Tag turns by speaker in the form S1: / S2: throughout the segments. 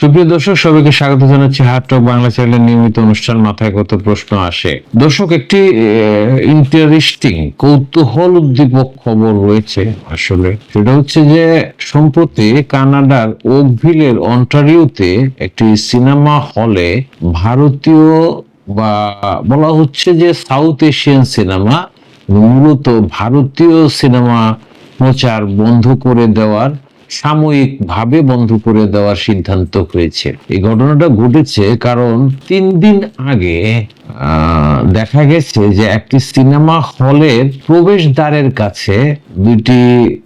S1: সুপ্রিয় দর্শক, সবাইকে স্বাগত জানাচ্ছি হাট টক বাংলা চ্যানেলের নিয়মিত অনুষ্ঠান, মাথায় কত প্রশ্ন আসে। দর্শক, একটি ইন্টারেস্টিং কৌতূহল উদ্দীপক খবর রয়েছে আসলে। সেটা হচ্ছে যে, সম্প্রতি কানাডার ওকভিলের অন্টারিওতে একটি সিনেমা হলে ভারতীয় বা বলা হচ্ছে যে সাউথ এশিয়ান সিনেমা, মূলত ভারতীয় সিনেমা প্রচার বন্ধ করে দেওয়ার সাময়িকভাবে বন্ধ করে দেওয়ার সিদ্ধান্ত হয়েছে এই ঘটনাটা ঘটেছে কারণ তিন দিন আগে দেখা গেছে যে একটি সিনেমা হলের প্রবেশ দ্বারের কাছে দুইটি,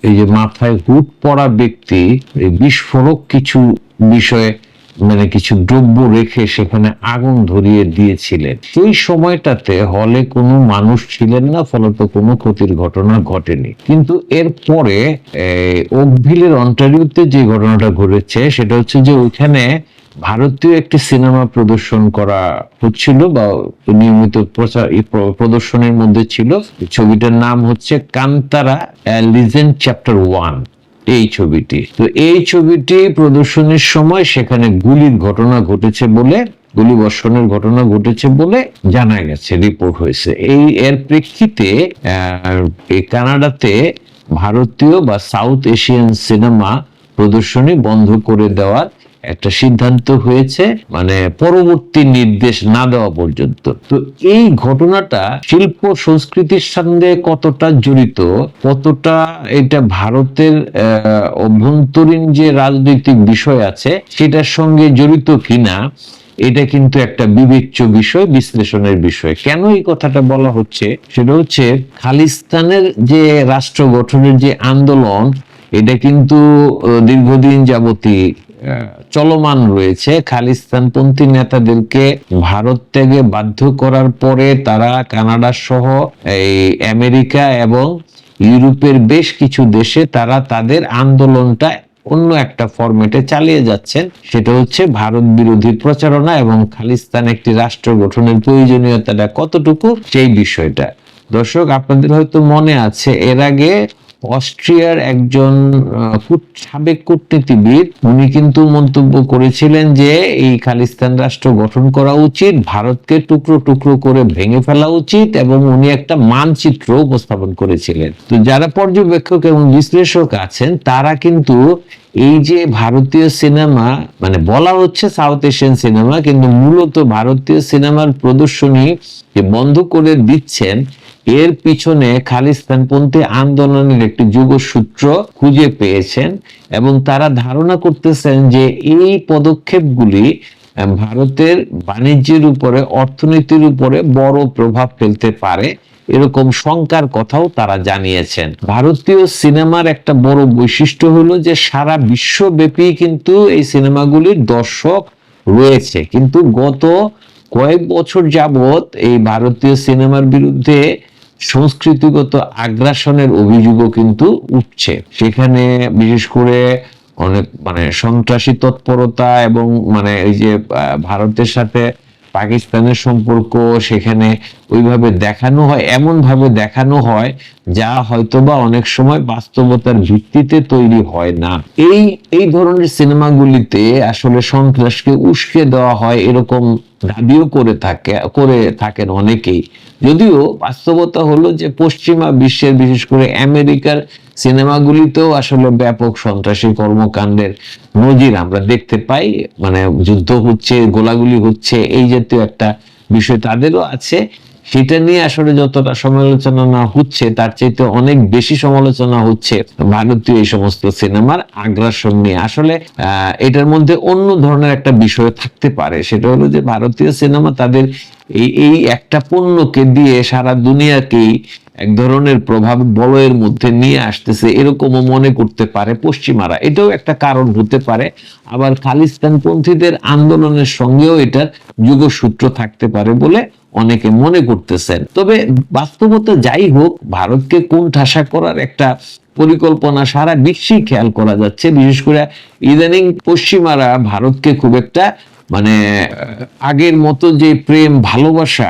S1: এই যে মাথায় হুট পড়া ব্যক্তি বিস্ফোরক কিছু বিষয়ে মানে কিছু দ্রব্য রেখে সেখানে আগুন ধরিয়ে দিয়েছিলেন। সেই সময়টাতে হলে কোনো মানুষ ছিলেন না, ফলত কোনো ক্ষতির ঘটনা ঘটেনি। কিন্তু এর পরে ওকভিলের অন্টারিওতে যে ঘটনাটা ঘটেছে, সেটা হচ্ছে যে ওইখানে ভারতীয় একটি সিনেমা প্রদর্শন করা হচ্ছিল বা নিয়মিত প্রচার প্রদর্শনের মধ্যে ছিল। ছবিটার নাম হচ্ছে কান্তারা লিজেন্ড চ্যাপ্টার ওয়ান এই ছবিটি। তো এই ছবিটি প্রদর্শনের সময় সেখানে গুলির ঘটনা ঘটেছে বলে গুলি বর্ষণের ঘটনা ঘটেছে বলে জানা গেছে, রিপোর্ট হয়েছে। এই এর প্রেক্ষিতে কানাডাতে ভারতীয় বা সাউথ এশিয়ান সিনেমা প্রদর্শনী বন্ধ করে দেওয়ার একটা সিদ্ধান্ত হয়েছে মানে পরবর্তী নির্দেশ না দেওয়া পর্যন্ত। তো এই ঘটনাটা শিল্প সংস্কৃতির সঙ্গে কতটা জড়িত, কতটা এটা ভারতের অভ্যন্তরীণ যে রাজনৈতিক বিষয় আছে সেটার সঙ্গে জড়িত কিনা, এটা কিন্তু একটা বিবেচ্য বিষয়, বিশ্লেষণের বিষয়। কেন এই কথাটা বলা হচ্ছে? সেটা হচ্ছে খালিস্তানের যে রাষ্ট্র গঠনের যে আন্দোলন, এটা কিন্তু দীর্ঘদিন যাবতী চলমান রয়েছে। খালিস্তানপন্থী নেতাদেরকে ভারত ত্যাগে বাধ্য করার পরে তারা কানাডা সহ এই আমেরিকা এবং ইউরোপের বেশ কিছু দেশে তারা তাদের আন্দোলনটা অন্য একটা ফরম্যাটে চালিয়ে যাচ্ছেন। সেটা হচ্ছে ভারত বিরোধী প্রচারণা এবং খালিস্তান একটি রাষ্ট্র গঠনের প্রয়োজনীয়তাটা কতটুকু সেই বিষয়টা। দর্শক, আপনাদের হয়তো মনে আছে, এর আগে অস্ট্রিয়ার একজন সাবেক কূটনীতিবিদ, উনি কিন্তু মন্তব্য করেছিলেন যে এই খালিস্তান রাষ্ট্র গঠন করা উচিত, ভারতকে টুকরো টুকরো করে ভেঙে ফেলা উচিত এবং উনি একটা মানচিত্র উপস্থাপন করেছিলেন। তো যারা পর্যবেক্ষক এবং বিশ্লেষক আছেন, তারা কিন্তু এই যে ভারতীয় সিনেমা মানে বলা হচ্ছে সাউথ এশিয়ান সিনেমা, কিন্তু মূলত ভারতীয় সিনেমার প্রদর্শনী যে বন্ধ করে দিচ্ছেন এর পিছনে খালিস্তানপন্থী আন্দোলনের একটি যুগসূত্র খুঁজে পেয়েছেন এবং তারা ধারণা করতেছেন যে এই পদক্ষেপগুলি ভারতের বাণিজ্যের উপরে, অর্থনীতির উপরে বড় প্রভাব ফেলতে পারে এরকম শঙ্কার কথাও তারা জানিয়েছেন। ভারতীয় সিনেমার একটা বড় বৈশিষ্ট্য হলো যে সারা বিশ্বব্যাপী কিন্তু এই সিনেমাগুলির দর্শক রয়েছে। কিন্তু গত কয়েক বছর যাবত এই ভারতীয় সিনেমার বিরুদ্ধে সংস্কৃতিগত আগ্রাসনের অভিযোগও কিন্তু উঠছে। সেখানে বিশেষ করে অনেক মানে সন্ত্রাসী তৎপরতা এবং মানে এই যে ভারতের সাথে পাকিস্তানের সম্পর্ক সেখানে ওইভাবে দেখানো হয় এমন ভাবে দেখানো হয় যা হয়তোবা অনেক সময় বাস্তবতার ভিত্তিতে তৈরি হয় না। এই এই ধরনের সিনেমাগুলিতে আসলে সন্ত্রাসকে উস্কে দেওয়া হয় এরকম দাবিও করে থাকে, করে থাকেন অনেকেই। যদিও বাস্তবতা হলো যে পশ্চিমা বিশ্বের, বিশেষ করে আমেরিকার সিনেমাগুলিতেও আসলে ব্যাপক সন্ত্রাসী কর্মকাণ্ডের নজির আমরা দেখতে পাই। মানে যুদ্ধ হচ্ছে, গোলাগুলি হচ্ছে, এই জাতীয় একটা বিষয় তাদেরও আছে। সেটা নিয়ে আসলে যতটা সমালোচনা না হচ্ছে, তার চাইতে অনেক বেশি সমালোচনা হচ্ছে ভারতীয় এই সমস্ত সিনেমার আগ্রাসন নিয়ে। আসলে এটার মধ্যে অন্য ধরনের একটা বিষয় থাকতে পারে, সেটা হলো যে ভারতীয় সিনেমা তাদের এই এই একটা পণ্যকে দিয়ে সারা দুনিয়াকেই এক ধরনের প্রভাব বলয়ের মধ্যে নিয়ে আসতেছে, এরকমও মনে করতে পারে পশ্চিমারা। এটাও একটা কারণ হতে পারে। আবার খালিস্তানপন্থীদের আন্দোলনের সঙ্গেও এটার যুগসূত্র থাকতে পারে বলে অনেকে মনে করতেছেন। তবে বাস্তবতা যাই হোক, ভারতকে কোন ঠাসা করার একটা পরিকল্পনা সারা বিশ্বেই খেয়াল করা যাচ্ছে। বিশেষ করে ইদানিং পশ্চিমারা ভারতকে খুব একটা মানে আগের মতো যে প্রেম, ভালোবাসা,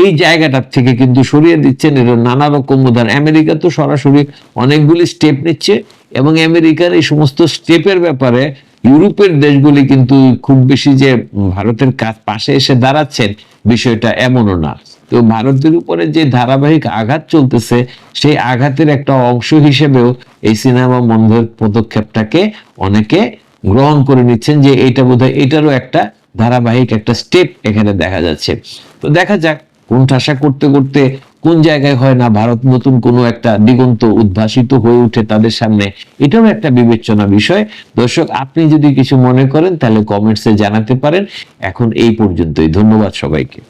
S1: এই জায়গাটার থেকে কিন্তু সরিয়ে দিচ্ছেন। এর নানা রকম উদাহরণ। আমেরিকা তো সরাসরি অনেকগুলি স্টেপ নিচ্ছে এবং আমেরিকার এই সমস্ত স্টেপের ব্যাপারে ইউরোপের দেশগুলি কিন্তু খুব বেশি যে ভারতের কাজ পাশে এসে দাঁড়াচ্ছেন বিষয়টা এমনও না। তো ভারতের উপরে যে ধারাবাহিক আঘাত চলতেছে, সেই আঘাতের একটা অংশ হিসেবেও এই সিনেমা বন্ধের পদক্ষেপটাকে অনেকে গ্রহণ করে নিচ্ছেন যে এটা বোধহয় এটারও একটা ধারাবাহিক একটা স্টেপ এখানে দেখা যাচ্ছে। তো দেখা যাক কোন ঠাসা করতে করতে কোন জায়গায় হয় না ভারত নতুন কোনো একটা দিগন্ত উদ্ভাসিত হয়ে উঠে তাদের সামনে? এটাও একটা বিবেচনা বিষয়। দর্শক, আপনি যদি কিছু মনে করেন তাহলে কমেন্টসে জানাতে পারেন। এখন এই পর্যন্তই। ধন্যবাদ সবাইকে।